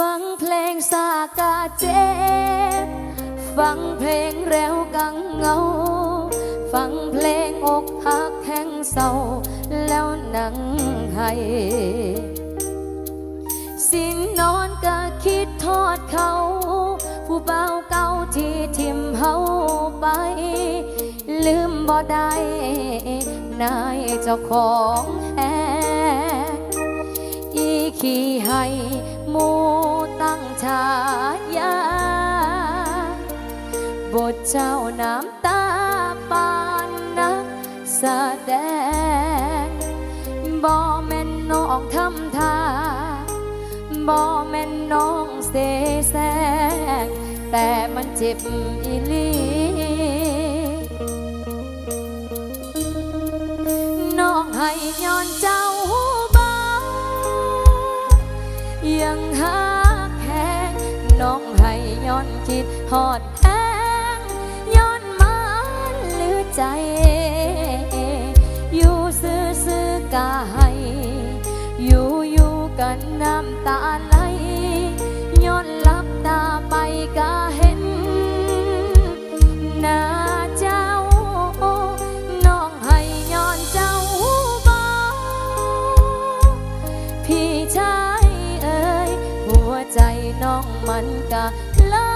ฟังเพลงสากาเจ็บฟังเพลงแรวกังเงา ฟังเพลงอกหักแห่งเศร้า แล้วนังให้สินนอนก็คิดทอดเขา ผู้เบาเก่าที่ทิมเฮาไป ลืมบ่ได้นายเจ้าของแฮอีขี้ให้หมู ตั้งฉายา บทเจ้าน้ำตาปานนักแสดงบ่แม่นน้องทำทาบ่แม่นน้องเสแสง แต่มันเจ็บอีลีน้องให้ย้อนเจ้าบ้ายังหัก นคิดหอดแหงย้อนมันหรือใจ อยู่ซื้อซื้อกาให้อยู่อยู่กันน้ำตาไหลย้อนหลับตาไปก็เห็นหน้าเจ้า น้องให้ย้อนเจ้าบ่พี่ชายเอ่ยหัวใจน้องมันก็เลยมีหอยเจ๊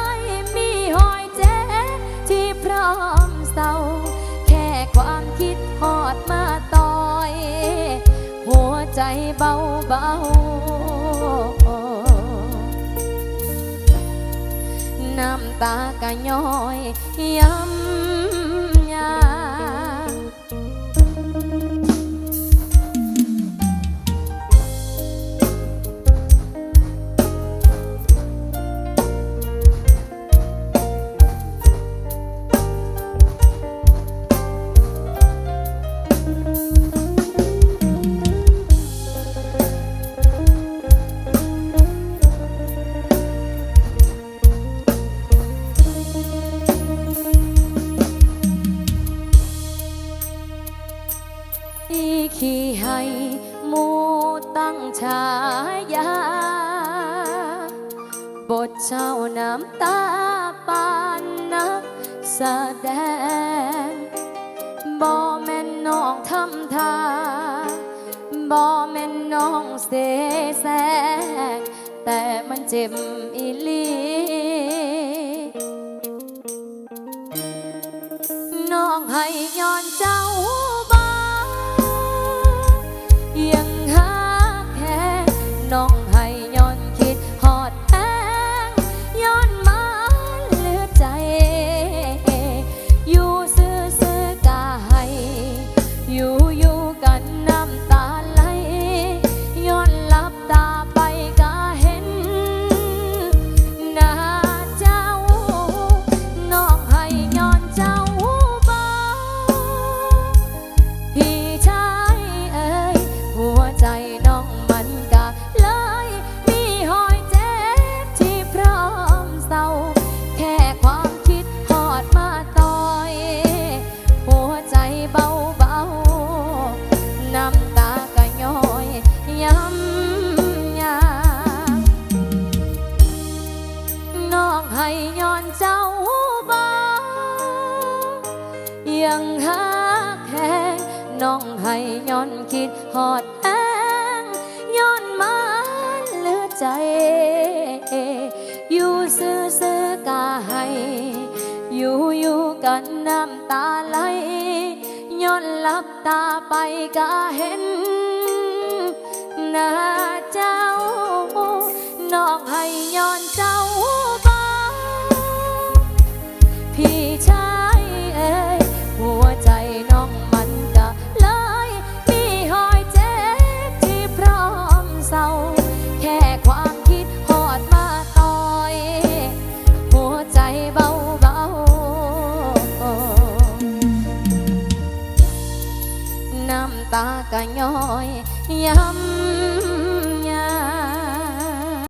ที่พร้อมเศร้า แค่ความคิดหอดมาต่อย หัวใจเบาเบาน้ำตากะย้อยย้ำ ขี้ให้หมูตั้งฉายา บทเจ้าน้ำตาปานนักแสดงบ่แม่นน้องทำทาบ่แม่นน้องเสแสร้งแต่มันเจ็บอีหลีน้องให้ย้อนเจ้า น้ ยังหักแหงน้องให้ย้อนคิดหอดแหงย้อนมันเหลือใจ อยู่ซื้อซื้อกาให้อยู่อยู่กันน้ำตาไหลย้อนหลับตาไปก็เห็นหน้าจา ตากะย้อยย้ำ